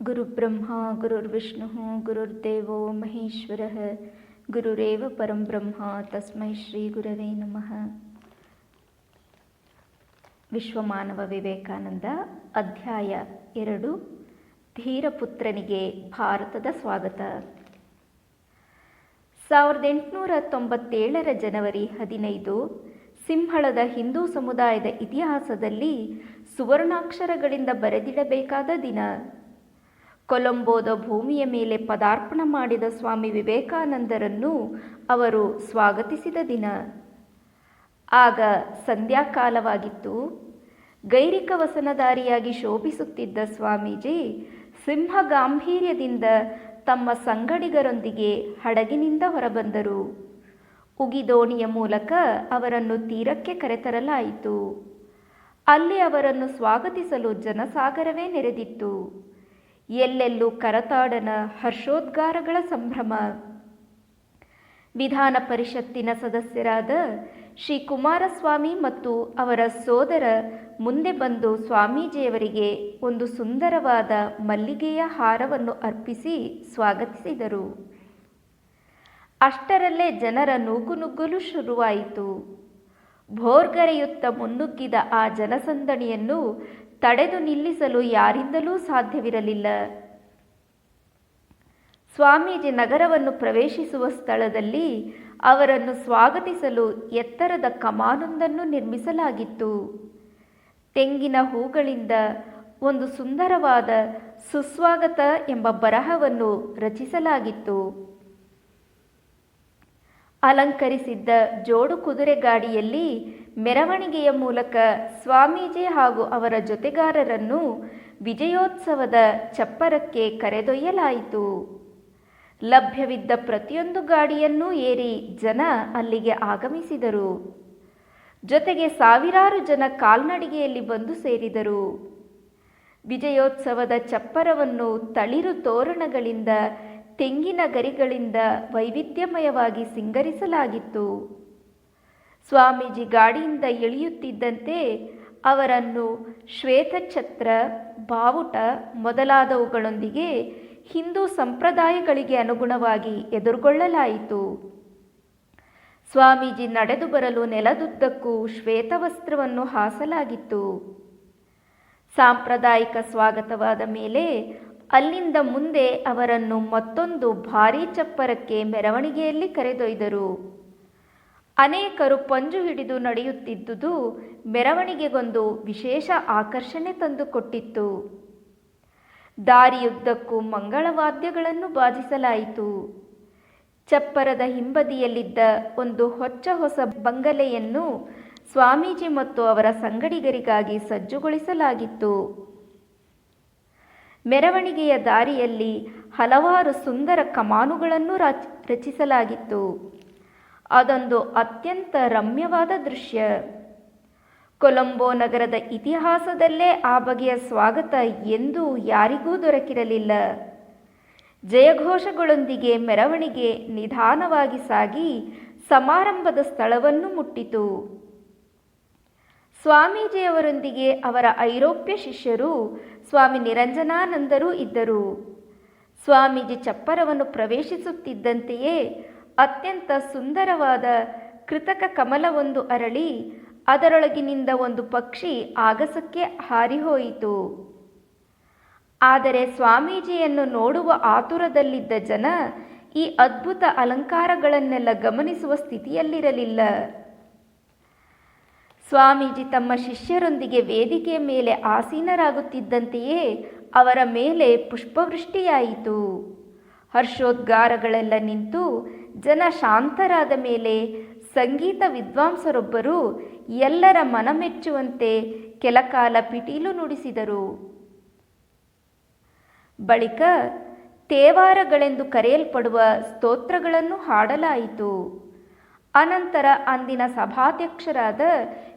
गुरुब्रह्मा गुरुर्विष्णुः गुरुर्देवो महेश्वरः गुरुरेव परं ब्रह्म तस्मै ಶ್ರೀಗುರವೇ ನಮಃ ವಿಶ್ವಮಾನವ ವಿವೇಕಾನಂದ ಅಧ್ಯಾಯ ಎರಡು ಧೀರಪುತ್ರನಿಗೆ ಭಾರತದ ಸ್ವಾಗತ ಸಾವಿರದ ಎಂಟುನೂರ ತೊಂಬತ್ತೇಳರ ಜನವರಿ ಹದಿನೈದು ಸಿಂಹಳದ ಹಿಂದೂ ಸಮುದಾಯದ ಇತಿಹಾಸದಲ್ಲಿ ಸುವರ್ಣಾಕ್ಷರಗಳಿಂದ ಬರೆದಿಡಬೇಕಾದ ದಿನ ಕೊಲಂಬೋದ ಭೂಮಿಯ ಮೇಲೆ ಪದಾರ್ಪಣ ಮಾಡಿದ ಸ್ವಾಮಿ ವಿವೇಕಾನಂದರನ್ನು ಅವರು ಸ್ವಾಗತಿಸಿದ ದಿನ. ಆಗ ಸಂಧ್ಯಾಕಾಲವಾಗಿತ್ತು. ಗೈರಿಕ ವಸನದಾರಿಯಾಗಿ ಶೋಭಿಸುತ್ತಿದ್ದ ಸ್ವಾಮೀಜಿ ಸಿಂಹ ಗಾಂಭೀರ್ಯದಿಂದ ತಮ್ಮ ಸಂಗಡಿಗರೊಂದಿಗೆ ಹಡಗಿನಿಂದ ಹೊರಬಂದರು. ಉಗಿದೋಣಿಯ ಮೂಲಕ ಅವರನ್ನು ತೀರಕ್ಕೆ ಕರೆತರಲಾಯಿತು. ಅಲ್ಲಿ ಅವರನ್ನು ಸ್ವಾಗತಿಸಲು ಜನಸಾಗರವೇ ನೆರೆದಿತ್ತು. ಎಲ್ಲೆಲ್ಲೂ ಕರತಾಡನ ಹರ್ಷೋದ್ಗಾರಗಳ ಸಂಭ್ರಮ. ವಿಧಾನ ಪರಿಷತ್ತಿನ ಸದಸ್ಯರಾದ ಶ್ರೀ ಕುಮಾರಸ್ವಾಮಿ ಮತ್ತು ಅವರ ಸೋದರ ಮುಂದೆ ಬಂದು ಸ್ವಾಮೀಜಿಯವರಿಗೆ ಒಂದು ಸುಂದರವಾದ ಮಲ್ಲಿಗೆಯ ಹಾರವನ್ನು ಅರ್ಪಿಸಿ ಸ್ವಾಗತಿಸಿದರು. ಅಷ್ಟರಲ್ಲೇ ಜನರ ನೂಗುನುಗ್ಗಲು ಶುರುವಾಯಿತು. ಭೋರ್ಗರೆಯುತ್ತ ಮುನ್ನುಗ್ಗಿದ ಆ ಜನಸಂದಣಿಯನ್ನು ತಡೆದು ನಿಲ್ಲಿಸಲು ಯಾರಿಂದಲೂ ಸಾಧ್ಯವಿರಲಿಲ್ಲ. ಸ್ವಾಮೀಜಿ ನಗರವನ್ನು ಪ್ರವೇಶಿಸುವ ಸ್ಥಳದಲ್ಲಿ ಅವರನ್ನು ಸ್ವಾಗತಿಸಲು ಎತ್ತರದ ಕಮಾನೊಂದನ್ನು ನಿರ್ಮಿಸಲಾಗಿತ್ತು. ತೆಂಗಿನ ಹೂಗಳಿಂದ ಒಂದು ಸುಂದರವಾದ ಸುಸ್ವಾಗತ ಎಂಬ ಬರಹವನ್ನು ರಚಿಸಲಾಗಿತ್ತು. ಅಲಂಕರಿಸಿದ್ದ ಜೋಡು ಕುದುರೆ ಗಾಡಿಯಲ್ಲಿ ಮೆರವಣಿಗೆಯ ಮೂಲಕ ಸ್ವಾಮೀಜಿ ಹಾಗೂ ಅವರ ಜೊತೆಗಾರರನ್ನು ವಿಜಯೋತ್ಸವದ ಚಪ್ಪರಕ್ಕೆ ಕರೆದೊಯ್ಯಲಾಯಿತು. ಲಭ್ಯವಿದ್ದ ಪ್ರತಿಯೊಂದು ಗಾಡಿಯನ್ನೂ ಏರಿ ಜನ ಅಲ್ಲಿಗೆ ಆಗಮಿಸಿದರು. ಜೊತೆಗೆ ಸಾವಿರಾರು ಜನ ಕಾಲ್ನಡಿಗೆಯಲ್ಲಿ ಬಂದು ಸೇರಿದರು. ವಿಜಯೋತ್ಸವದ ಚಪ್ಪರವನ್ನು ತಳಿರು ತೋರಣಗಳಿಂದ ತೆಂಗಿನ ಗರಿಗಳಿಂದ ವೈವಿಧ್ಯಮಯವಾಗಿ ಸಿಂಗರಿಸಲಾಗಿತ್ತು. ಸ್ವಾಮೀಜಿ ಗಾಡಿಯಿಂದ ಇಳಿಯುತ್ತಿದ್ದಂತೆ ಅವರನ್ನು ಶ್ವೇತಛತ್ರ, ಬಾವುಟ ಮೊದಲಾದವುಗಳೊಂದಿಗೆ ಹಿಂದೂ ಸಂಪ್ರದಾಯಗಳಿಗೆ ಅನುಗುಣವಾಗಿ ಎದುರುಗೊಳ್ಳಲಾಯಿತು. ಸ್ವಾಮೀಜಿ ನಡೆದು ಬರಲು ನೆಲದುದ್ದಕ್ಕೂ ಶ್ವೇತವಸ್ತ್ರವನ್ನು ಹಾಸಲಾಗಿತ್ತು. ಸಾಂಪ್ರದಾಯಿಕ ಸ್ವಾಗತವಾದ ಮೇಲೆ ಅಲ್ಲಿಂದ ಮುಂದೆ ಅವರನ್ನು ಮತ್ತೊಂದು ಭಾರೀ ಚಪ್ಪರಕ್ಕೆ ಮೆರವಣಿಗೆಯಲ್ಲಿ ಕರೆದೊಯ್ದರು. ಅನೇಕರು ಪಂಜು ಹಿಡಿದು ನಡೆಯುತ್ತಿದ್ದುದು ಮೆರವಣಿಗೆಗೊಂದು ವಿಶೇಷ ಆಕರ್ಷಣೆ ತಂದುಕೊಟ್ಟಿತ್ತು. ದಾರಿಯುದ್ದಕ್ಕೂ ಮಂಗಳವಾದ್ಯಗಳನ್ನು ಬಾಜಿಸಲಾಯಿತು ಚಪ್ಪರದ ಹಿಂಬದಿಯಲ್ಲಿದ್ದ ಒಂದು ಹೊಚ್ಚ ಹೊಸ ಬಂಗಲೆಯನ್ನು ಸ್ವಾಮೀಜಿ ಮತ್ತು ಅವರ ಸಂಗಡಿಗರಿಗಾಗಿ ಸಜ್ಜುಗೊಳಿಸಲಾಗಿತ್ತು. ಮೆರವಣಿಗೆಯ ದಾರಿಯಲ್ಲಿ ಹಲವಾರು ಸುಂದರ ಕಮಾನುಗಳನ್ನು ರಚಿಸಲಾಗಿತ್ತು. ಅದೊಂದು ಅತ್ಯಂತ ರಮ್ಯವಾದ ದೃಶ್ಯ. ಕೊಲಂಬೋ ನಗರದ ಇತಿಹಾಸದಲ್ಲೇ ಆ ಬಗೆಯ ಸ್ವಾಗತ ಎಂದೂ ಯಾರಿಗೂ ದೊರಕಿರಲಿಲ್ಲ. ಜಯಘೋಷಗಳೊಂದಿಗೆ ಮೆರವಣಿಗೆ ನಿಧಾನವಾಗಿ ಸಾಗಿ ಸಮಾರಂಭದ ಸ್ಥಳವನ್ನು ಮುಟ್ಟಿತು. ಸ್ವಾಮೀಜಿಯವರೊಂದಿಗೆ ಅವರ ಐರೋಪ್ಯ ಶಿಷ್ಯರು ಸ್ವಾಮಿ ನಿರಂಜನಾನಂದರು ಇದ್ದರು. ಸ್ವಾಮೀಜಿ ಚಪ್ಪರವನ್ನು ಪ್ರವೇಶಿಸುತ್ತಿದ್ದಂತೆಯೇ ಅತ್ಯಂತ ಸುಂದರವಾದ ಕೃತಕ ಕಮಲವೊಂದು ಅರಳಿ ಅದರೊಳಗಿನಿಂದ ಒಂದು ಪಕ್ಷಿ ಆಗಸಕ್ಕೆ ಹಾರಿಹೋಯಿತು. ಆದರೆ ಸ್ವಾಮೀಜಿಯನ್ನು ನೋಡುವ ಆತುರದಲ್ಲಿದ್ದ ಜನ ಈ ಅದ್ಭುತ ಅಲಂಕಾರಗಳನ್ನೆಲ್ಲ ಗಮನಿಸುವ ಸ್ಥಿತಿಯಲ್ಲಿರಲಿಲ್ಲ. ಸ್ವಾಮೀಜಿ ತಮ್ಮ ಶಿಷ್ಯರೊಂದಿಗೆ ವೇದಿಕೆಯ ಮೇಲೆ ಆಸೀನರಾಗುತ್ತಿದ್ದಂತೆಯೇ ಅವರ ಮೇಲೆ ಪುಷ್ಪವೃಷ್ಟಿಯಾಯಿತು. ಹರ್ಷೋದ್ಗಾರಗಳೆಲ್ಲ ನಿಂತು ಜನ ಶಾಂತರಾದ ಮೇಲೆ ಸಂಗೀತ ವಿದ್ವಾಂಸರೊಬ್ಬರು ಎಲ್ಲರ ಮನಮೆಚ್ಚುವಂತೆ ಕೆಲಕಾಲ ಪಿಟೀಲು ನುಡಿಸಿದರು. ಬಳಿಕ ತೇವಾರಗಳೆಂದು ಕರೆಯಲ್ಪಡುವ ಸ್ತೋತ್ರಗಳನ್ನು ಹಾಡಲಾಯಿತು. ಅನಂತರ ಅಂದಿನ ಸಭಾಧ್ಯಕ್ಷರಾದ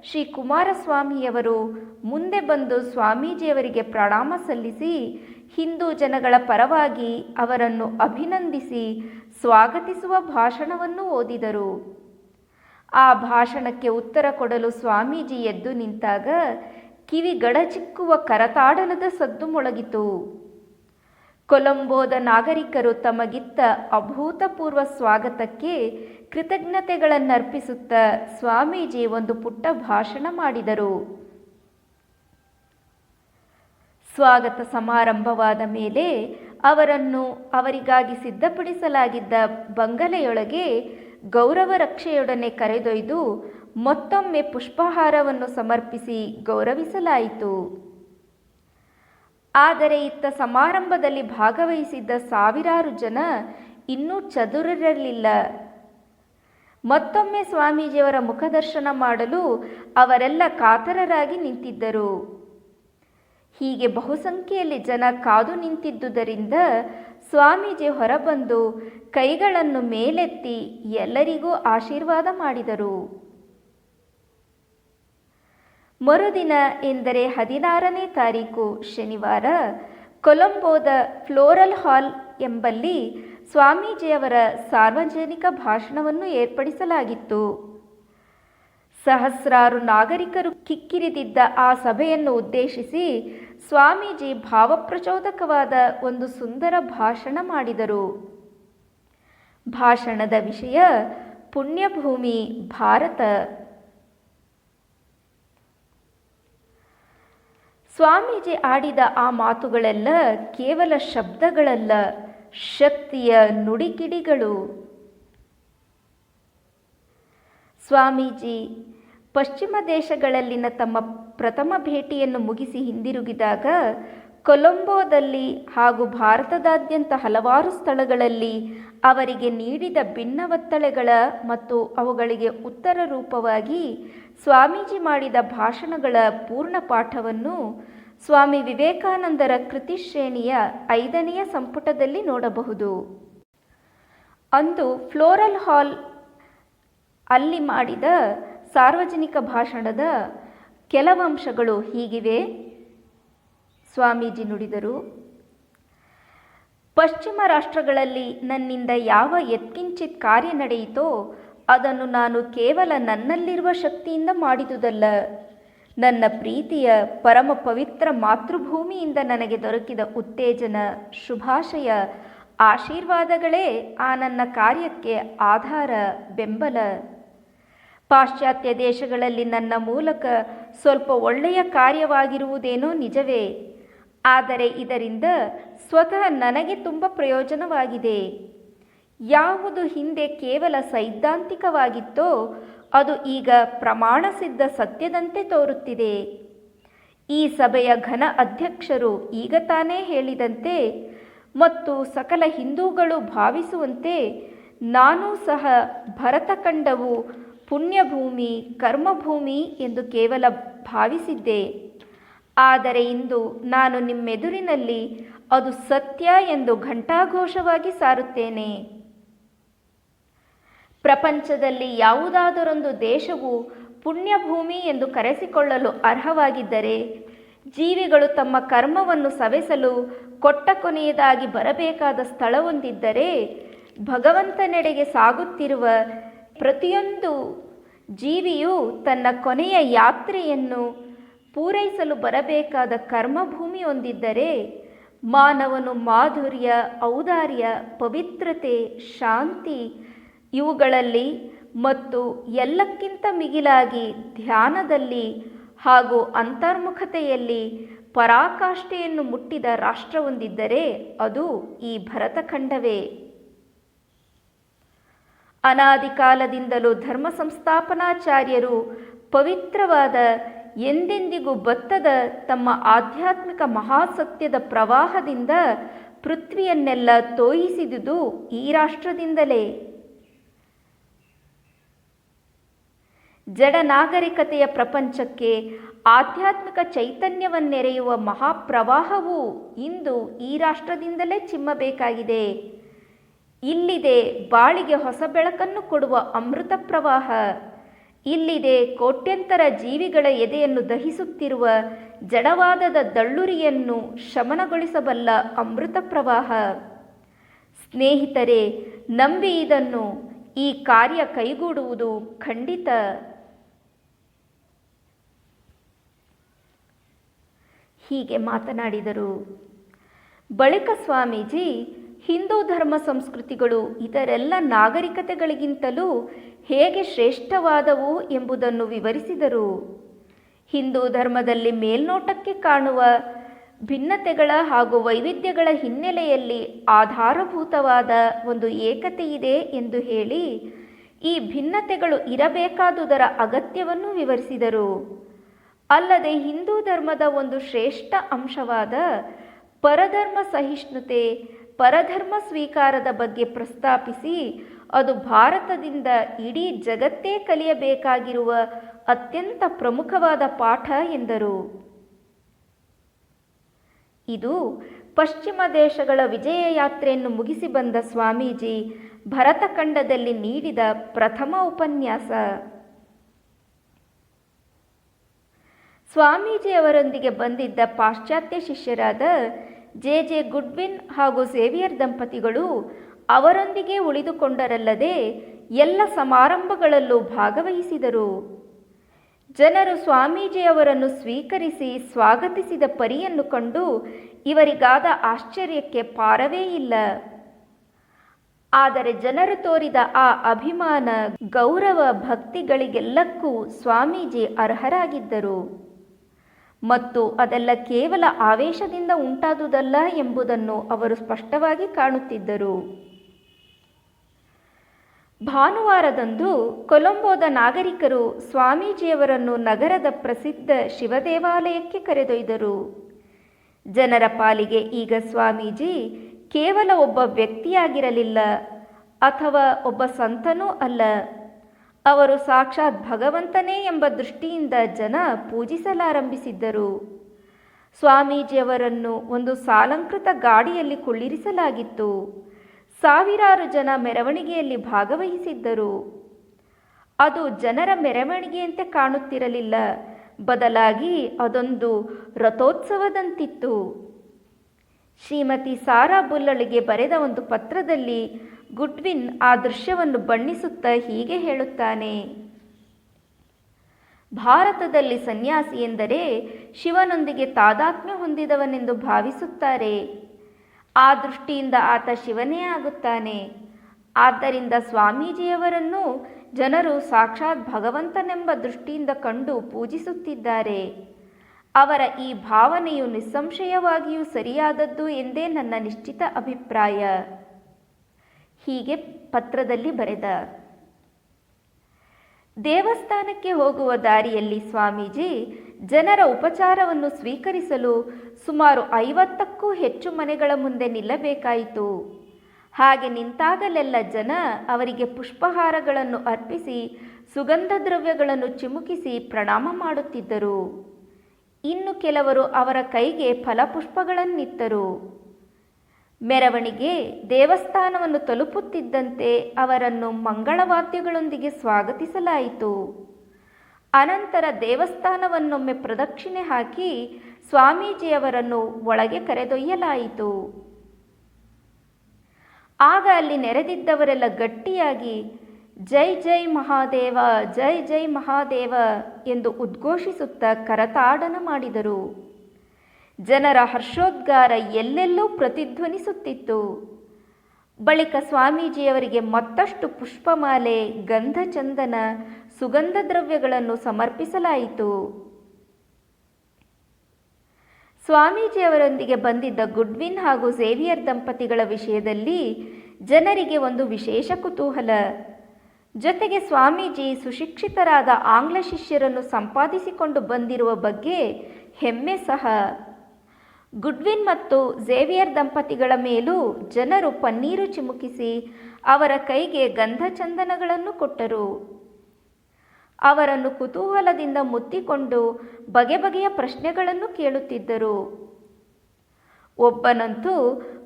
ಶ್ರೀ ಕುಮಾರಸ್ವಾಮಿಯವರು ಮುಂದೆ ಬಂದು ಸ್ವಾಮೀಜಿಯವರಿಗೆ ಪ್ರಣಾಮ ಸಲ್ಲಿಸಿ ಹಿಂದೂ ಜನಗಳ ಪರವಾಗಿ ಅವರನ್ನು ಅಭಿನಂದಿಸಿ ಸ್ವಾಗತಿಸುವ ಭಾಷಣವನ್ನು ಓದಿದರು. ಆ ಭಾಷಣಕ್ಕೆ ಉತ್ತರ ಕೊಡಲು ಸ್ವಾಮೀಜಿ ಎದ್ದು ನಿಂತಾಗ ಕಿವಿ ಗಡಚಿಕ್ಕುವ ಕರತಾಡನದ ಸದ್ದು ಮೊಳಗಿತು. ಕೊಲಂಬೋದ ನಾಗರಿಕರು ತಮಗಿತ್ತ ಅಭೂತಪೂರ್ವ ಸ್ವಾಗತಕ್ಕೆ ಕೃತಜ್ಞತೆಗಳನ್ನರ್ಪಿಸುತ್ತಾ ಸ್ವಾಮೀಜಿ ಒಂದು ಪುಟ್ಟ ಭಾಷಣ ಮಾಡಿದರು. ಸ್ವಾಗತ ಸಮಾರಂಭವಾದ ಮೇಲೆ ಅವರನ್ನು ಅವರಿಗಾಗಿ ಸಿದ್ಧಪಡಿಸಲಾಗಿದ್ದ ಬಂಗಲೆಯೊಳಗೆ ಗೌರವ ರಕ್ಷೆಯೊಡನೆ ಕರೆದೊಯ್ದು ಮತ್ತೊಮ್ಮೆ ಪುಷ್ಪಹಾರವನ್ನು ಸಮರ್ಪಿಸಿ ಗೌರವಿಸಲಾಯಿತು. ಆದರೆ ಇತ್ತ ಸಮಾರಂಭದಲ್ಲಿ ಭಾಗವಹಿಸಿದ್ದ ಸಾವಿರಾರು ಜನ ಇನ್ನೂ ಚದುರಿರಲಿಲ್ಲ ಮತ್ತೊಮ್ಮೆ ಸ್ವಾಮೀಜಿಯವರ ಮುಖದರ್ಶನ ಮಾಡಲು ಅವರೆಲ್ಲ ಕಾತರರಾಗಿ ನಿಂತಿದ್ದರು. ಹೀಗೆ ಬಹುಸಂಖ್ಯೆಯಲ್ಲಿ ಜನ ಕಾದು ನಿಂತಿದ್ದುದರಿಂದ ಸ್ವಾಮೀಜಿ ಹೊರಬಂದು ಕೈಗಳನ್ನು ಮೇಲೆತ್ತಿ ಎಲ್ಲರಿಗೂ ಆಶೀರ್ವಾದ ಮಾಡಿದರು. ಮರುದಿನ ಎಂದರೆ ಹದಿನಾರನೇ ತಾರೀಕು ಶನಿವಾರ ಕೊಲಂಬೋದ ಫ್ಲೋರಲ್ ಹಾಲ್ ಎಂಬಲ್ಲಿ ಸ್ವಾಮೀಜಿಯವರ ಸಾರ್ವಜನಿಕ ಭಾಷಣವನ್ನು ಏರ್ಪಡಿಸಲಾಗಿತ್ತು. ಸಹಸ್ರಾರು ನಾಗರಿಕರು ಕಿಕ್ಕಿರಿದಿದ್ದ ಆ ಸಭೆಯನ್ನು ಉದ್ದೇಶಿಸಿ ಸ್ವಾಮೀಜಿ ಭಾವಪ್ರಚೋದಕವಾದ ಒಂದು ಸುಂದರ ಭಾಷಣ ಮಾಡಿದರು. ಭಾಷಣದ ವಿಷಯ ಪುಣ್ಯಭೂಮಿ, ಭಾರತ. ಸ್ವಾಮೀಜಿ ಆಡಿದ ಆ ಮಾತುಗಳೆಲ್ಲ ಕೇವಲ ಶಬ್ದಗಳಲ್ಲ. ಶಕ್ತಿಯ ನುಡಿಕಿಡಿಗಳು. ಸ್ವಾಮೀಜಿ, ಪಶ್ಚಿಮ ದೇಶಗಳಲ್ಲಿನ ತಮ್ಮ ಪ್ರಥಮ ಭೇಟಿಯನ್ನು ಮುಗಿಸಿ ಹಿಂದಿರುಗಿದಾಗ, ಕೊಲಂಬೋದಲ್ಲಿ ಹಾಗೂ ಭಾರತದಾದ್ಯಂತ ಹಲವಾರು ಸ್ಥಳಗಳಲ್ಲಿ ಅವರಿಗೆ ನೀಡಿದ ಭಿನ್ನ ಒತ್ತಳೆಗಳ ಮತ್ತು ಅವುಗಳಿಗೆ ಉತ್ತರ ರೂಪವಾಗಿ ಸ್ವಾಮೀಜಿ ಮಾಡಿದ ಭಾಷಣಗಳ ಪೂರ್ಣ ಪಾಠವನ್ನು ಸ್ವಾಮಿ ವಿವೇಕಾನಂದರ ಕೃತಿ ಶ್ರೇಣಿಯ ಐದನೆಯ ಸಂಪುಟದಲ್ಲಿ ನೋಡಬಹುದು. ಅಂದು ಫ್ಲೋರಲ್ ಹಾಲ್ ಅಲ್ಲಿ ಮಾಡಿದ ಸಾರ್ವಜನಿಕ ಭಾಷಣದ ಕೆಲವಂಶಗಳು ಹೀಗಿವೆ. ಸ್ವಾಮೀಜಿ ನುಡಿದರು, ಪಶ್ಚಿಮ ರಾಷ್ಟ್ರಗಳಲ್ಲಿ ನನ್ನಿಂದ ಯಾವ ಎತ್ಕಿಂಚಿತ್ ಕಾರ್ಯ ನಡೆಯಿತೋ ಅದನ್ನು ನಾನು ಕೇವಲ ನನ್ನಲ್ಲಿರುವ ಶಕ್ತಿಯಿಂದ ಮಾಡಿದುದಲ್ಲ. ನನ್ನ ಪ್ರೀತಿಯ ಪರಮ ಪವಿತ್ರ ಮಾತೃಭೂಮಿಯಿಂದ ನನಗೆ ದೊರಕಿದ ಉತ್ತೇಜನ, ಶುಭಾಶಯ, ಆಶೀರ್ವಾದಗಳೇ ಆ ನನ್ನ ಕಾರ್ಯಕ್ಕೆ ಆಧಾರ, ಬೆಂಬಲ. ಪಾಶ್ಚಾತ್ಯ ದೇಶಗಳಲ್ಲಿ ನನ್ನ ಮೂಲಕ ಸ್ವಲ್ಪ ಒಳ್ಳೆಯ ಕಾರ್ಯವಾಗಿರುವುದೇನೋ ನಿಜವೇ, ಆದರೆ ಇದರಿಂದ ಸ್ವತಃ ನನಗೆ ತುಂಬ ಪ್ರಯೋಜನವಾಗಿದೆ. ಯಾವುದು ಹಿಂದೆ ಕೇವಲ ಸೈದ್ಧಾಂತಿಕವಾಗಿತ್ತೋ ಅದು ಈಗ ಪ್ರಮಾಣ ಸಿದ್ಧ ಸತ್ಯದಂತೆ ತೋರುತ್ತಿದೆ. ಈ ಸಭೆಯ ಘನ ಅಧ್ಯಕ್ಷರು ಈಗ ತಾನೇ ಹೇಳಿದಂತೆ, ಮತ್ತು ಸಕಲ ಹಿಂದೂಗಳು ಭಾವಿಸುವಂತೆ ನಾನೂ ಸಹ ಭರತಖಂಡವು ಪುಣ್ಯಭೂಮಿ, ಕರ್ಮಭೂಮಿ ಎಂದು ಕೇವಲ ಭಾವಿಸಿದ್ದೆ. ಆದರೆ ಇಂದು ನಾನು ನಿಮ್ಮೆದುರಿನಲ್ಲಿ ಅದು ಸತ್ಯ ಎಂದು ಘಂಟಾಘೋಷವಾಗಿ ಸಾರುತ್ತೇನೆ. ಪ್ರಪಂಚದಲ್ಲಿ ಯಾವುದಾದರೊಂದು ದೇಶವು ಪುಣ್ಯಭೂಮಿ ಎಂದು ಕರೆಸಿಕೊಳ್ಳಲು ಅರ್ಹವಾಗಿದ್ದರೆ, ಜೀವಿಗಳು ತಮ್ಮ ಕರ್ಮವನ್ನು ಸವೆಸಲು ಕೊಟ್ಟ ಕೊನೆಯದಾಗಿ ಬರಬೇಕಾದ ಸ್ಥಳವೊಂದಿದ್ದರೆ, ಭಗವಂತನೆಡೆಗೆ ಸಾಗುತ್ತಿರುವ ಪ್ರತಿಯೊಂದು ಜೀವಿಯು ತನ್ನ ಕೊನೆಯ ಯಾತ್ರೆಯನ್ನು ಪೂರೈಸಲು ಬರಬೇಕಾದ ಕರ್ಮಭೂಮಿ ಹೊಂದಿದ್ದರೆ, ಮಾನವನು ಮಾಧುರ್ಯ, ಔದಾರ್ಯ, ಪವಿತ್ರತೆ, ಶಾಂತಿ ಇವುಗಳಲ್ಲಿ ಮತ್ತು ಎಲ್ಲಕ್ಕಿಂತ ಮಿಗಿಲಾಗಿ ಧ್ಯಾನದಲ್ಲಿ ಹಾಗೂ ಅಂತರ್ಮುಖತೆಯಲ್ಲಿ ಪರಾಕಾಷ್ಠೆಯನ್ನು ಮುಟ್ಟಿದ ರಾಷ್ಟ್ರವೊಂದಿದ್ದರೆ ಅದು ಈ ಭರತಖಂಡವೇ. ಅನಾದಿ ಕಾಲದಿಂದಲೂ ಧರ್ಮ ಸಂಸ್ಥಾಪನಾಚಾರ್ಯರು ಪವಿತ್ರವಾದ, ಎಂದೆಂದಿಗೂ ಬತ್ತದ ತಮ್ಮ ಆಧ್ಯಾತ್ಮಿಕ ಮಹಾಸತ್ಯದ ಪ್ರವಾಹದಿಂದ ಪೃಥ್ವಿಯನ್ನೆಲ್ಲ ತೋಯಿಸಿದುದು ಈ ರಾಷ್ಟ್ರದಿಂದಲೇ. ಜಡ ನಾಗರಿಕತೆಯ ಪ್ರಪಂಚಕ್ಕೆ ಆಧ್ಯಾತ್ಮಿಕ ಚೈತನ್ಯವನ್ನೆರೆಯುವ ಮಹಾಪ್ರವಾಹವು ಇಂದು ಈ ರಾಷ್ಟ್ರದಿಂದಲೇ ಚಿಮ್ಮಬೇಕಾಗಿದೆ. ಇಲ್ಲಿದೆ ಬಾಳಿಗೆ ಹೊಸ ಬೆಳಕನ್ನು ಕೊಡುವ ಅಮೃತ ಪ್ರವಾಹ. ಇಲ್ಲಿದೆ ಕೋಟ್ಯಂತರ ಜೀವಿಗಳ ಎದೆಯನ್ನು ದಹಿಸುತ್ತಿರುವ ಜಡವಾದದ ದಳ್ಳುರಿಯನ್ನು ಶಮನಗೊಳಿಸಬಲ್ಲ ಅಮೃತ ಪ್ರವಾಹ. ಸ್ನೇಹಿತರೆ, ನಂಬಿ ಇದನ್ನು ಈ ಕಾರ್ಯ ಕೈಗೂಡುವುದು ಖಂಡಿತ. ಹೀಗೆ ಮಾತನಾಡಿದರು. ಬಳಿಕ ಸ್ವಾಮೀಜಿ, ಹಿಂದೂ ಧರ್ಮ ಸಂಸ್ಕೃತಿಗಳು ಇತರೆಲ್ಲ ನಾಗರಿಕತೆಗಳಿಗಿಂತಲೂ ಹೇಗೆ ಶ್ರೇಷ್ಠವಾದವು ಎಂಬುದನ್ನು ವಿವರಿಸಿದರು. ಹಿಂದೂ ಧರ್ಮದಲ್ಲಿ ಮೇಲ್ನೋಟಕ್ಕೆ ಕಾಣುವ ಭಿನ್ನತೆಗಳ ಹಾಗೂ ವೈವಿಧ್ಯಗಳ ಹಿನ್ನೆಲೆಯಲ್ಲಿ ಆಧಾರಭೂತವಾದ ಒಂದು ಏಕತೆ ಇದೆ ಎಂದು ಹೇಳಿ ಈ ಭಿನ್ನತೆಗಳು ಇರಬೇಕಾದುದರ ಅಗತ್ಯವನ್ನು ವಿವರಿಸಿದರು. ಅಲ್ಲದೆ ಹಿಂದೂ ಧರ್ಮದ ಒಂದು ಶ್ರೇಷ್ಠ ಅಂಶವಾದ ಪರಧರ್ಮ ಸಹಿಷ್ಣುತೆ, ಪರಧರ್ಮ ಸ್ವೀಕಾರದ ಬಗ್ಗೆ ಪ್ರಸ್ತಾಪಿಸಿ, ಅದು ಭಾರತದಿಂದ ಇಡೀ ಜಗತ್ತೇ ಕಲಿಯಬೇಕಾಗಿರುವ ಅತ್ಯಂತ ಪ್ರಮುಖವಾದ ಪಾಠ ಎಂದರು. ಇದು ಪಶ್ಚಿಮ ದೇಶಗಳ ವಿಜಯ ಯಾತ್ರೆಯನ್ನು ಮುಗಿಸಿ ಬಂದ ಸ್ವಾಮೀಜಿ ಭರತಖಂಡದಲ್ಲಿ ನೀಡಿದ ಪ್ರಥಮ ಉಪನ್ಯಾಸ. ಸ್ವಾಮೀಜಿಯವರೊಂದಿಗೆ ಬಂದಿದ್ದ ಪಾಶ್ಚಾತ್ಯ ಶಿಷ್ಯರಾದ ಜೆ ಜೆ ಗುಡ್ವಿನ್ ಹಾಗೂ ಸೇವಿಯರ್ ದಂಪತಿಗಳು ಅವರೊಂದಿಗೆ ಉಳಿದುಕೊಂಡರಲ್ಲದೆ ಎಲ್ಲ ಸಮಾರಂಭಗಳಲ್ಲೂ ಭಾಗವಹಿಸಿದರು. ಜನರು ಸ್ವಾಮೀಜಿಯವರನ್ನು ಸ್ವೀಕರಿಸಿ ಸ್ವಾಗತಿಸಿದ ಪರಿಯನ್ನು ಕಂಡು ಇವರಿಗಾದ ಆಶ್ಚರ್ಯಕ್ಕೆ ಪಾರವೇ ಇಲ್ಲ. ಆದರೆ ಜನರು ತೋರಿದ ಆ ಅಭಿಮಾನ ಗೌರವ ಭಕ್ತಿಗಳಿಗೆಲ್ಲಕ್ಕೂ ಸ್ವಾಮೀಜಿ ಅರ್ಹರಾಗಿದ್ದರು. ಮತ್ತು ಅದೆಲ್ಲ ಕೇವಲ ಆವೇಶದಿಂದ ಉಂಟಾದುದಲ್ಲ ಎಂಬುದನ್ನು ಅವರು ಸ್ಪಷ್ಟವಾಗಿ ಕಾಣುತ್ತಿದ್ದರು. ಭಾನುವಾರದಂದು ಕೊಲಂಬೋದ ನಾಗರಿಕರು ಸ್ವಾಮೀಜಿಯವರನ್ನು ನಗರದ ಪ್ರಸಿದ್ಧ ಶಿವದೇವಾಲಯಕ್ಕೆ ಕರೆದೊಯ್ದರು. ಜನರ ಪಾಲಿಗೆ ಈಗ ಸ್ವಾಮೀಜಿ ಕೇವಲ ಒಬ್ಬ ವ್ಯಕ್ತಿಯಾಗಿರಲಿಲ್ಲ, ಅಥವಾ ಒಬ್ಬ ಸಂತನೂ ಅಲ್ಲ. ಅವರು ಸಾಕ್ಷಾತ್ ಭಗವಂತನೇ ಎಂಬ ದೃಷ್ಟಿಯಿಂದ ಜನ ಪೂಜಿಸಲಾರಂಭಿಸಿದ್ದರು. ಸ್ವಾಮೀಜಿಯವರನ್ನು ಒಂದು ಸಾಲಂಕೃತ ಗಾಡಿಯಲ್ಲಿ ಕುಳ್ಳಿರಿಸಲಾಗಿತ್ತು. ಸಾವಿರಾರು ಜನ ಮೆರವಣಿಗೆಯಲ್ಲಿ ಭಾಗವಹಿಸಿದ್ದರು. ಅದು ಜನರ ಮೆರವಣಿಗೆಯಂತೆ ಕಾಣುತ್ತಿರಲಿಲ್ಲ. ಬದಲಾಗಿ ಅದೊಂದು ರಥೋತ್ಸವದಂತಿತ್ತು. ಶ್ರೀಮತಿ ಸಾರಾ ಬುಲ್ಲಳಿಗೆ ಬರೆದ ಒಂದು ಪತ್ರದಲ್ಲಿ ಗುಡ್ವಿನ್ ಆ ದೃಶ್ಯವನ್ನು ಬಣ್ಣಿಸುತ್ತಾ ಹೀಗೆ ಹೇಳುತ್ತಾನೆ. ಭಾರತದಲ್ಲಿ ಸನ್ಯಾಸಿ ಎಂದರೆ ಶಿವನೊಂದಿಗೆ ತಾದಾತ್ಮ್ಯ ಹೊಂದಿದವನೆಂದು ಭಾವಿಸುತ್ತಾರೆ. ಆ ದೃಷ್ಟಿಯಿಂದ ಆತ ಶಿವನೇ ಆಗುತ್ತಾನೆ. ಆದ್ದರಿಂದ ಸ್ವಾಮೀಜಿಯವರನ್ನು ಜನರು ಸಾಕ್ಷಾತ್ ಭಗವಂತನೆಂಬ ದೃಷ್ಟಿಯಿಂದ ಕಂಡು ಪೂಜಿಸುತ್ತಿದ್ದಾರೆ. ಅವರ ಈ ಭಾವನೆಯು ನಿಸ್ಸಂಶಯವಾಗಿಯೂ ಸರಿಯಾದದ್ದು ಎಂದೇ ನನ್ನ ನಿಶ್ಚಿತ ಅಭಿಪ್ರಾಯ. ಹೀಗೆ ಪತ್ರದಲ್ಲಿ ಬರೆದ. ದೇವಸ್ಥಾನಕ್ಕೆ ಹೋಗುವ ದಾರಿಯಲ್ಲಿ ಸ್ವಾಮೀಜಿ ಜನರ ಉಪಚಾರವನ್ನು ಸ್ವೀಕರಿಸಲು ಸುಮಾರು ಐವತ್ತಕ್ಕೂ ಹೆಚ್ಚು ಮನೆಗಳ ಮುಂದೆ ನಿಲ್ಲಬೇಕಾಯಿತು. ಹಾಗೆ ನಿಂತಾಗಲೆಲ್ಲ ಜನ ಅವರಿಗೆ ಪುಷ್ಪಹಾರಗಳನ್ನು ಅರ್ಪಿಸಿ ಸುಗಂಧ ದ್ರವ್ಯಗಳನ್ನು ಚಿಮುಕಿಸಿ ಪ್ರಣಾಮ ಮಾಡುತ್ತಿದ್ದರು. ಇನ್ನು ಕೆಲವರು ಅವರ ಕೈಗೆ ಫಲಪುಷ್ಪಗಳನ್ನಿತ್ತರು. ಮೆರವಣಿಗೆ ದೇವಸ್ಥಾನವನ್ನು ತಲುಪುತ್ತಿದ್ದಂತೆ ಅವರನ್ನು ಮಂಗಳವಾದ್ಯಗಳೊಂದಿಗೆ ಸ್ವಾಗತಿಸಲಾಯಿತು. ಅನಂತರ ದೇವಸ್ಥಾನವನ್ನೊಮ್ಮೆ ಪ್ರದಕ್ಷಿಣೆ ಹಾಕಿ ಸ್ವಾಮೀಜಿಯವರನ್ನು ಒಳಗೆ ಕರೆದೊಯ್ಯಲಾಯಿತು. ಆಗ ಅಲ್ಲಿ ನೆರೆದಿದ್ದವರೆಲ್ಲ ಗಟ್ಟಿಯಾಗಿ, ಜೈ ಜೈ ಮಹಾದೇವ, ಜೈ ಜೈ ಮಹಾದೇವ ಎಂದು ಉದ್ಘೋಷಿಸುತ್ತಾ ಕರತಾಡನ ಮಾಡಿದರು. ಜನರ ಹರ್ಷೋದ್ಗಾರ ಎಲ್ಲೆಲ್ಲೂ ಪ್ರತಿಧ್ವನಿಸುತ್ತಿತ್ತು. ಬಳಿಕ ಸ್ವಾಮೀಜಿಯವರಿಗೆ ಮತ್ತಷ್ಟು ಪುಷ್ಪಮಾಲೆ, ಗಂಧಚಂದನ, ಸುಗಂಧ ದ್ರವ್ಯಗಳನ್ನು ಸಮರ್ಪಿಸಲಾಯಿತು. ಸ್ವಾಮೀಜಿಯವರೊಂದಿಗೆ ಬಂದಿದ್ದ ಗುಡ್ವಿನ್ ಹಾಗೂ ಝೇವಿಯರ್ ದಂಪತಿಗಳ ವಿಷಯದಲ್ಲಿ ಜನರಿಗೆ ಒಂದು ವಿಶೇಷ ಕುತೂಹಲ. ಜೊತೆಗೆ ಸ್ವಾಮೀಜಿ ಸುಶಿಕ್ಷಿತರಾದ ಆಂಗ್ಲ ಶಿಷ್ಯರನ್ನು ಸಂಪಾದಿಸಿಕೊಂಡು ಬಂದಿರುವ ಬಗ್ಗೆ ಹೆಮ್ಮೆ ಸಹ. ಗುಡ್ವಿನ್ ಮತ್ತು ಝೇವಿಯರ್ ದಂಪತಿಗಳ ಮೇಲೂ ಜನರು ಪನ್ನೀರು ಚಿಮುಕಿಸಿ ಅವರ ಕೈಗೆ ಗಂಧ ಚಂದನಗಳನ್ನು ಕೊಟ್ಟರು. ಅವರನ್ನು ಕುತೂಹಲದಿಂದ ಮುತ್ತಿಕೊಂಡು ಬಗೆ ಬಗೆಯ ಪ್ರಶ್ನೆಗಳನ್ನು ಕೇಳುತ್ತಿದ್ದರು. ಒಬ್ಬನಂತೂ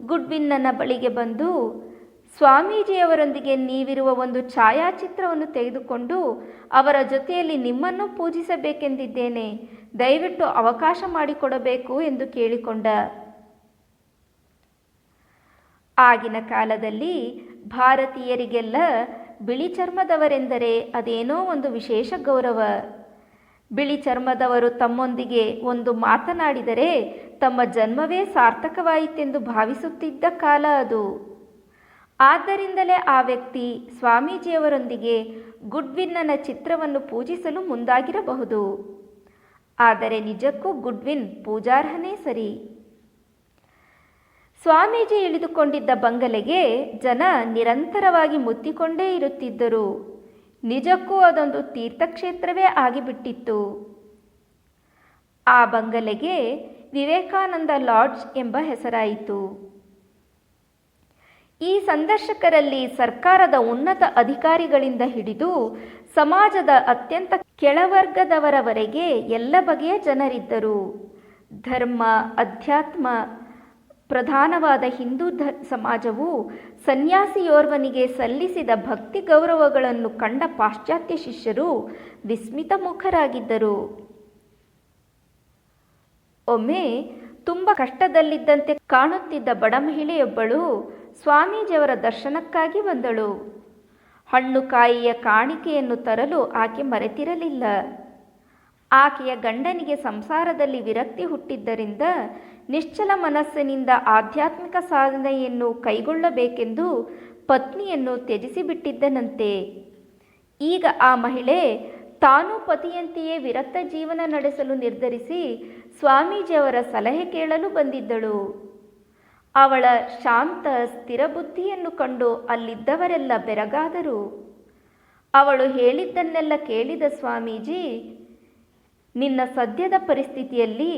ಗುಡ್ವಿನ್ನನ ಬಳಿಗೆ ಬಂದು ಸ್ವಾಮೀಜಿಯವರೊಂದಿಗೆ ನೀವಿರುವ ಒಂದು ಛಾಯಾಚಿತ್ರವನ್ನು ತೆಗೆದುಕೊಂಡು ಅವರ ಜೊತೆಯಲ್ಲಿ ನಿಮ್ಮನ್ನು ಪೂಜಿಸಬೇಕೆಂದಿದ್ದೇನೆ. ದಯವಿಟ್ಟು ಅವಕಾಶ ಮಾಡಿಕೊಡಬೇಕು ಎಂದು ಕೇಳಿಕೊಂಡ. ಆಗಿನ ಕಾಲದಲ್ಲಿ ಭಾರತೀಯರಿಗೆಲ್ಲ ಬಿಳಿ ಚರ್ಮದವರೆಂದರೆ ಅದೇನೋ ಒಂದು ವಿಶೇಷ ಗೌರವ. ಬಿಳಿ ಚರ್ಮದವರು ತಮ್ಮೊಂದಿಗೆ ಒಂದು ಮಾತನಾಡಿದರೆ ತಮ್ಮ ಜನ್ಮವೇ ಸಾರ್ಥಕವಾಯಿತೆಂದು ಭಾವಿಸುತ್ತಿದ್ದ ಕಾಲ ಅದು. ಆದ್ದರಿಂದಲೇ ಆ ವ್ಯಕ್ತಿ ಸ್ವಾಮೀಜಿಯವರೊಂದಿಗೆ ಗುಡ್ವಿನ್ನನ ಚಿತ್ರವನ್ನು ಪೂಜಿಸಲು ಮುಂದಾಗಿರಬಹುದು. ಆದರೆ ನಿಜಕ್ಕೂ ಗುಡ್ವಿನ್ ಪೂಜಾರ್ಹನೇ ಸರಿ. ಸ್ವಾಮೀಜಿ ಇಳಿದುಕೊಂಡಿದ್ದ ಬಂಗಲೆಗೆ ಜನ ನಿರಂತರವಾಗಿ ಮುತ್ತಿಕೊಂಡೇ ಇರುತ್ತಿದ್ದರು. ನಿಜಕ್ಕೂ ಅದೊಂದು ತೀರ್ಥಕ್ಷೇತ್ರವೇ ಆಗಿಬಿಟ್ಟಿತ್ತು. ಆ ಬಂಗಲೆಗೆ ವಿವೇಕಾನಂದ ಲಾಡ್ಜ್ ಎಂಬ ಹೆಸರಾಯಿತು. ಈ ಸಂದರ್ಶಕರಲ್ಲಿ ಸರ್ಕಾರದ ಉನ್ನತ ಅಧಿಕಾರಿಗಳಿಂದ ಹಿಡಿದು ಸಮಾಜದ ಅತ್ಯಂತ ಕೆಳವರ್ಗದವರವರೆಗೆ ಎಲ್ಲ ಬಗೆಯ ಜನರಿದ್ದರು. ಧರ್ಮ, ಅಧ್ಯಾತ್ಮ, ಪ್ರಧಾನವಾದ ಹಿಂದೂ ಧ, ಸಮಾಜವು ಸನ್ಯಾಸಿಯೋರ್ವನಿಗೆ ಸಲ್ಲಿಸಿದ ಭಕ್ತಿ ಗೌರವಗಳನ್ನು ಕಂಡ ಪಾಶ್ಚಾತ್ಯ ಶಿಷ್ಯರು ವಿಸ್ಮಿತ ಮುಖರಾಗಿದ್ದರು. ಒಮ್ಮೆ ತುಂಬ ಕಷ್ಟದಲ್ಲಿದ್ದಂತೆ ಕಾಣುತ್ತಿದ್ದ ಬಡ ಮಹಿಳೆಯೊಬ್ಬಳು ಸ್ವಾಮೀಜಿಯವರ ದರ್ಶನಕ್ಕಾಗಿ ಬಂದಳು. ಹಣ್ಣು ಕಾಯಿಯ ಕಾಣಿಕೆಯನ್ನು ತರಲು ಆಕೆ ಮರೆತಿರಲಿಲ್ಲ. ಆಕೆಯ ಗಂಡನಿಗೆ ಸಂಸಾರದಲ್ಲಿ ವಿರಕ್ತಿ ಹುಟ್ಟಿದ್ದರಿಂದ ನಿಶ್ಚಲ ಮನಸ್ಸಿನಿಂದ ಆಧ್ಯಾತ್ಮಿಕ ಸಾಧನೆಯನ್ನು ಕೈಗೊಳ್ಳಬೇಕೆಂದು ಪತ್ನಿಯನ್ನು ತ್ಯಜಿಸಿಬಿಟ್ಟಿದ್ದನಂತೆ. ಈಗ ಆ ಮಹಿಳೆ ತಾನು ಪತಿಯಂತೆಯೇ ವಿರಕ್ತ ಜೀವನ ನಡೆಸಲು ನಿರ್ಧರಿಸಿ ಸ್ವಾಮೀಜಿಯವರ ಸಲಹೆ ಕೇಳಲು ಬಂದಿದ್ದಳು. ಅವಳ ಶಾಂತ ಸ್ಥಿರ ಬುದ್ಧಿಯನ್ನು ಕಂಡು ಅಲ್ಲಿದ್ದವರೆಲ್ಲ ಬೆರಗಾದರು. ಅವಳು ಹೇಳಿದ್ದನ್ನೆಲ್ಲ ಕೇಳಿದ ಸ್ವಾಮೀಜಿ, ನಿನ್ನ ಸದ್ಯದ ಪರಿಸ್ಥಿತಿಯಲ್ಲಿ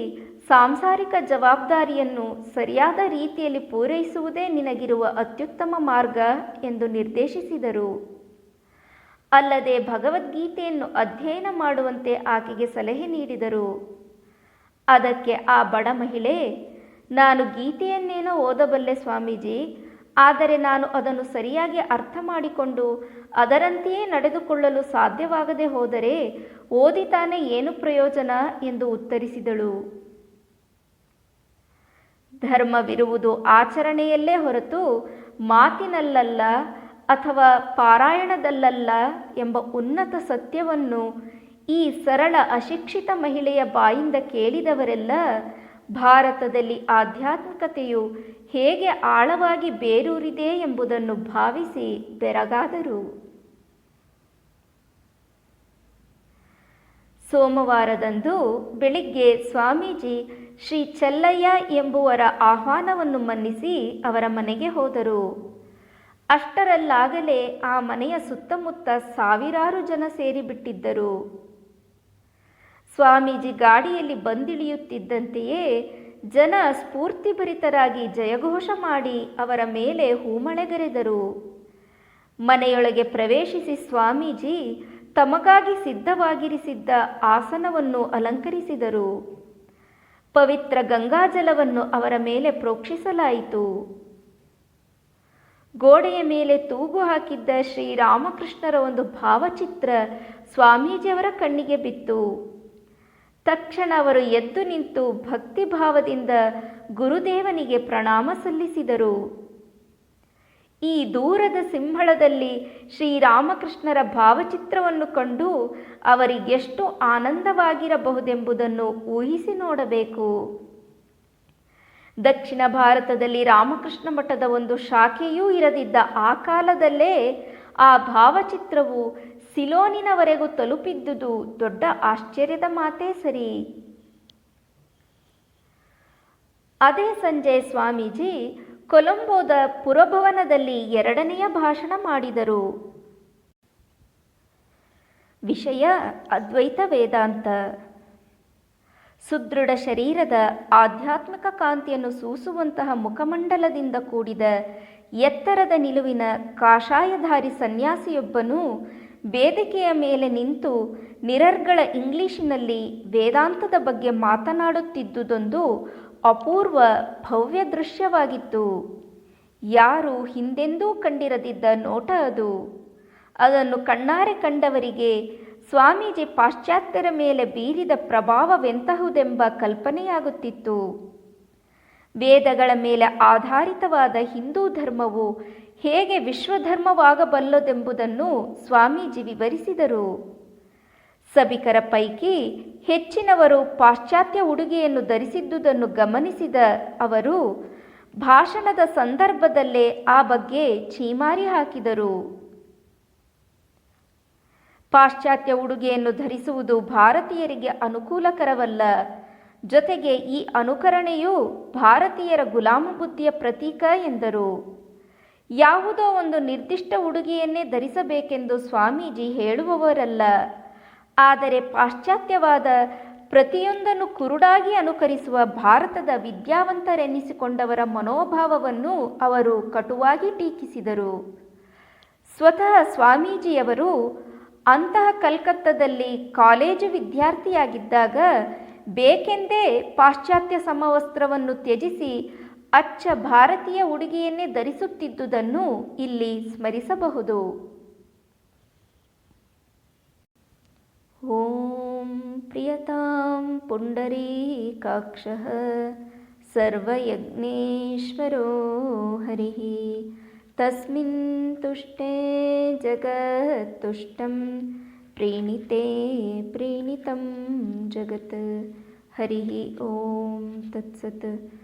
ಸಾಂಸಾರಿಕ ಜವಾಬ್ದಾರಿಯನ್ನು ಸರಿಯಾದ ರೀತಿಯಲ್ಲಿ ಪೂರೈಸುವುದೇ ನಿನಗಿರುವ ಅತ್ಯುತ್ತಮ ಮಾರ್ಗ ಎಂದು ನಿರ್ದೇಶಿಸಿದರು. ಅಲ್ಲದೆ ಭಗವದ್ಗೀತೆಯನ್ನು ಅಧ್ಯಯನ ಮಾಡುವಂತೆ ಆಕೆಗೆ ಸಲಹೆ ನೀಡಿದರು. ಅದಕ್ಕೆ ಆ ಬಡ ಮಹಿಳೆ ನಾನು ಗೀತೆಯನ್ನೇನೋ ಓದಬಲ್ಲೆ ಸ್ವಾಮೀಜಿ, ಆದರೆ ನಾನು ಅದನ್ನು ಸರಿಯಾಗಿ ಅರ್ಥ ಮಾಡಿಕೊಂಡು ಅದರಂತೆಯೇ ನಡೆದುಕೊಳ್ಳಲು ಸಾಧ್ಯವಾಗದೆ ಹೋದರೆ ಓದಿತಾನೆ ಏನು ಪ್ರಯೋಜನ ಎಂದು ಉತ್ತರಿಸಿದಳು. ಧರ್ಮವಿರುವುದು ಆಚರಣೆಯಲ್ಲೇ ಹೊರತು ಮಾತಿನಲ್ಲಲ್ಲ ಅಥವಾ ಪಾರಾಯಣದಲ್ಲಲ್ಲ ಎಂಬ ಉನ್ನತ ಸತ್ಯವನ್ನು ಈ ಸರಳ ಅಶಿಕ್ಷಿತ ಮಹಿಳೆಯ ಬಾಯಿಂದ ಕೇಳಿದವರೆಲ್ಲ ಭಾರತದಲ್ಲಿ ಆಧ್ಯಾತ್ಮಿಕತೆಯು ಹೇಗೆ ಆಳವಾಗಿ ಬೇರೂರಿದೆ ಎಂಬುದನ್ನು ಭಾವಿಸಿ ಬೆರಗಾದರು. ಸೋಮವಾರದಂದು ಬೆಳಿಗ್ಗೆ ಸ್ವಾಮೀಜಿ ಶ್ರೀ ಚೆಲ್ಲಯ್ಯ ಎಂಬುವರ ಆಹ್ವಾನವನ್ನು ಮನ್ನಿಸಿ ಅವರ ಮನೆಗೆ ಹೋದರು. ಅಷ್ಟರಲ್ಲಾಗಲೇ ಆ ಮನೆಯ ಸುತ್ತಮುತ್ತ ಸಾವಿರಾರು ಜನ ಸೇರಿಬಿಟ್ಟಿದ್ದರು. ಸ್ವಾಮೀಜಿ ಗಾಡಿಯಲ್ಲಿ ಬಂದಿಳಿಯುತ್ತಿದ್ದಂತೆಯೇ ಜನ ಸ್ಫೂರ್ತಿಭರಿತರಾಗಿ ಜಯಘೋಷ ಮಾಡಿ ಅವರ ಮೇಲೆ ಹೂಮಳೆಗರೆದರು. ಮನೆಯೊಳಗೆ ಪ್ರವೇಶಿಸಿ ಸ್ವಾಮೀಜಿ ತಮಗಾಗಿ ಸಿದ್ಧವಾಗಿರಿಸಿದ್ದ ಆಸನವನ್ನು ಅಲಂಕರಿಸಿದರು. ಪವಿತ್ರ ಗಂಗಾಜಲವನ್ನು ಅವರ ಮೇಲೆ ಪ್ರೋಕ್ಷಿಸಲಾಯಿತು. ಗೋಡೆಯ ಮೇಲೆ ತೂಗು ಹಾಕಿದ್ದ ಶ್ರೀರಾಮಕೃಷ್ಣರ ಒಂದು ಭಾವಚಿತ್ರ ಸ್ವಾಮೀಜಿಯವರ ಕಣ್ಣಿಗೆ ಬಿತ್ತು. ತಕ್ಷಣ ಅವರು ಎದ್ದು ನಿಂತು ಭಕ್ತಿಭಾವದಿಂದ ಗುರುದೇವನಿಗೆ ಪ್ರಣಾಮ ಸಲ್ಲಿಸಿದರು. ಈ ದೂರದ ಸಿಂಹಳದಲ್ಲಿ ಶ್ರೀರಾಮಕೃಷ್ಣರ ಭಾವಚಿತ್ರವನ್ನು ಕಂಡು ಅವರಿಗೆಷ್ಟು ಆನಂದವಾಗಿರಬಹುದೆಂಬುದನ್ನು ಊಹಿಸಿ ನೋಡಬೇಕು. ದಕ್ಷಿಣ ಭಾರತದಲ್ಲಿ ರಾಮಕೃಷ್ಣ ಮಠದ ಒಂದು ಶಾಖೆಯೂ ಇರದಿದ್ದ ಆ ಕಾಲದಲ್ಲೇ ಆ ಭಾವಚಿತ್ರವು ಸಿಲೋನಿನವರೆಗೂ ತಲುಪಿದ್ದುದು ದೊಡ್ಡ ಆಶ್ಚರ್ಯದ ಮಾತೇ ಸರಿ. ಅದೇ ಸಂಜೆ ಸ್ವಾಮೀಜಿ ಕೊಲಂಬೋದ ಪುರಭವನದಲ್ಲಿ ಎರಡನೆಯ ಭಾಷಣ ಮಾಡಿದರು. ವಿಷಯ ಅದ್ವೈತ ವೇದಾಂತ. ಸುದೃಢ ಶರೀರದ ಆಧ್ಯಾತ್ಮಿಕ ಕಾಂತಿಯನ್ನು ಸೂಸುವಂತಹ ಮುಖಮಂಡಲದಿಂದ ಕೂಡಿದ ಎತ್ತರದ ನಿಲುವಿನ ಕಾಷಾಯಧಾರಿ ಸನ್ಯಾಸಿಯೊಬ್ಬನು ವೇದಿಕೆಯ ಮೇಲೆ ನಿಂತು ನಿರರ್ಗಳ ಇಂಗ್ಲಿಶಿನಲ್ಲಿ ವೇದಾಂತದ ಬಗ್ಗೆ ಮಾತನಾಡುತ್ತಿದ್ದುದೊಂದು ಅಪೂರ್ವ ಭವ್ಯ ದೃಶ್ಯವಾಗಿತ್ತು. ಯಾರು ಹಿಂದೆಂದೂ ಕಂಡಿರದಿದ್ದ ನೋಟ ಅದು. ಅದನ್ನು ಕಣ್ಣಾರೆ ಕಂಡವರಿಗೆ ಸ್ವಾಮೀಜಿ ಪಾಶ್ಚಾತ್ಯರ ಮೇಲೆ ಬೀರಿದ ಪ್ರಭಾವವೆಂತಹುದೆಂಬ ಕಲ್ಪನೆಯಾಗುತ್ತಿತ್ತು. ವೇದಗಳ ಮೇಲೆ ಆಧಾರಿತವಾದ ಹಿಂದೂ ಧರ್ಮವು ಹೇಗೆ ವಿಶ್ವಧರ್ಮವಾಗಬಲ್ಲದೆಂಬುದನ್ನು ಸ್ವಾಮೀಜಿ ವಿವರಿಸಿದರು. ಸಭಿಕರ ಪೈಕಿ ಹೆಚ್ಚಿನವರು ಪಾಶ್ಚಾತ್ಯ ಉಡುಗೆಯನ್ನು ಧರಿಸಿದ್ದುದನ್ನು ಗಮನಿಸಿದ ಅವರು, ಭಾಷಣದ ಸಂದರ್ಭದಲ್ಲೇ ಆ ಬಗ್ಗೆ ಛೀಮಾರಿ ಹಾಕಿದರು. ಪಾಶ್ಚಾತ್ಯ ಉಡುಗೆಯನ್ನು ಧರಿಸುವುದು ಭಾರತೀಯರಿಗೆ ಅನುಕೂಲಕರವಲ್ಲ. ಜೊತೆಗೆ ಈ ಅನುಕರಣೆಯು ಭಾರತೀಯರ ಗುಲಾಮ ಬುದ್ಧಿಯ ಪ್ರತೀಕ ಎಂದರು. ಯಾವುದೋ ಒಂದು ನಿರ್ದಿಷ್ಟ ಉಡುಗೆಯನ್ನೇ ಧರಿಸಬೇಕೆಂದು ಸ್ವಾಮೀಜಿ ಹೇಳುವವರಲ್ಲ. ಆದರೆ ಪಾಶ್ಚಾತ್ಯವಾದ ಪ್ರತಿಯೊಂದನ್ನು ಕುರುಡಾಗಿ ಅನುಕರಿಸುವ ಭಾರತದ ವಿದ್ಯಾವಂತರೆನ್ನಿಸಿಕೊಂಡವರ ಮನೋಭಾವವನ್ನು ಅವರು ಕಟುವಾಗಿ ಟೀಕಿಸಿದರು. ಸ್ವತಃ ಸ್ವಾಮೀಜಿಯವರು ಅಂತಹ ಕಲ್ಕತ್ತದಲ್ಲಿ ಕಾಲೇಜು ವಿದ್ಯಾರ್ಥಿಯಾಗಿದ್ದಾಗ ಬೇಕೆಂದೇ ಪಾಶ್ಚಾತ್ಯ ಸಮವಸ್ತ್ರವನ್ನು ತ್ಯಜಿಸಿ ಅಚ್ಚ ಭಾರತೀಯ ಉಡುಗೆಯನ್ನೇ ಧರಿಸುತ್ತಿದ್ದುದನ್ನು ಇಲ್ಲಿ ಸ್ಮರಿಸಬಹುದು. ಓಂ ಪ್ರಿಯತಾಂ ಪುಂಡರೀಕಾಕ್ಷಃ ಸರ್ವಯಜ್ಞೇಶ್ವರೋ ಹರಿ. ತಸ್ಮಿನ್ ತುಷ್ಟೇ ಜಗತ್ತುಷ್ಟಂ ಪ್ರೀಣಿತೆ ಪ್ರೀಣಿತಂ ಜಗತ್. ಹರಿ ಓಂ ತತ್ಸತ್.